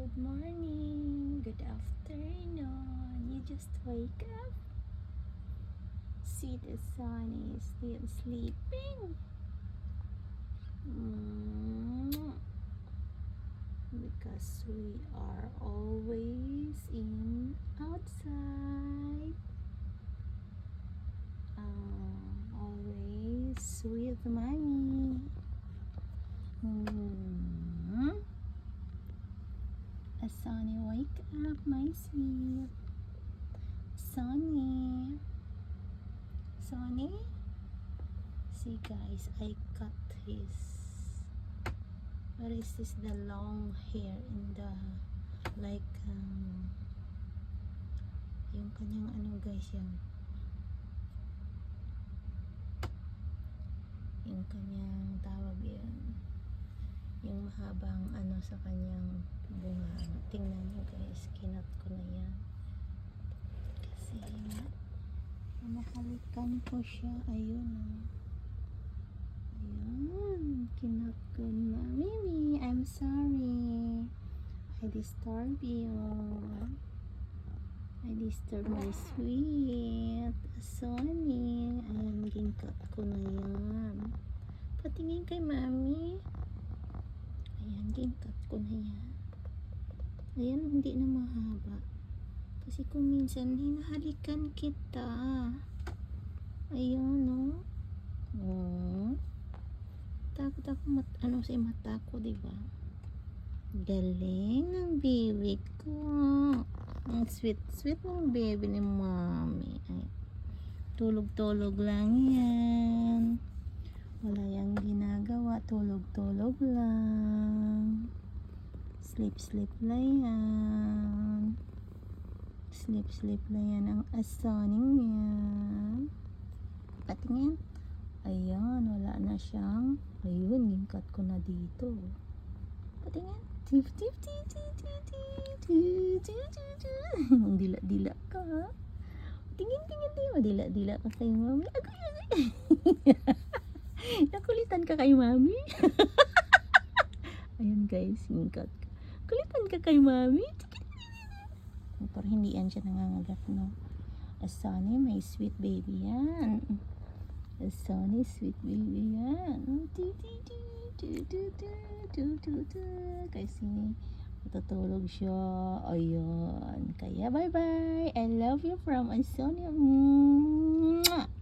Good morning. Good afternoon. You just wake up. See the sun is still sleeping. Mm. Because we are always in outside. Um, always with mommy. Mm. Wake up, my sweet. Sonny. Sonny? See, guys, I cut his. What is this? The long hair in the. Like, um. Yung kanyang ano, guys, yan. Yung kanyang tawag yan. Mahabang ano sa kanyang bunga. Tingnan nyo guys, kinat ko na yan. Kasi nakalikan ko siya. Ayun oh. Ayun. Kinat ko na. Mimi, I'm sorry. I disturb you. I disturb my sweet Sonny. Ayan, ginkat ko na yan. Patingin kay mami. Ayan, ginkat ko na yan. Ayan, hindi na mahaba. Kasi kung minsan hinahalikan kita. Ayun, no? Oh. Takot ako mat ano sa mata ko, di ba? Galing ng baby ko. Ang sweet, sweet ng baby ni mommy. Ay, tulog-tulog lang yan. Wala yang ginagawa. Tulog-tulog lang. Sleep-sleep lang yan. Sleep-sleep lang yan ang asoning yan. Patingin. Ayan, wala na siyang. Ayun, gingkat ko na dito. Patingin. Tip, tip, tip, tip, tip, tip, tip, tip, tip, tip. Dila-dila ka? Tingin, tingin, tingin. Madila-dila ka kay mami. Agoy, agoy. Nakulitan ka kay mami. Ayun guys, singkat ka. Kulitan ka kay mami. Pero hindi yan siya nangangagat, no? Asani, my sweet baby yan. Asani, sweet baby yan. Kasi matutulog siya. Ayun. Kaya bye-bye. I love you from Asani. Mwah!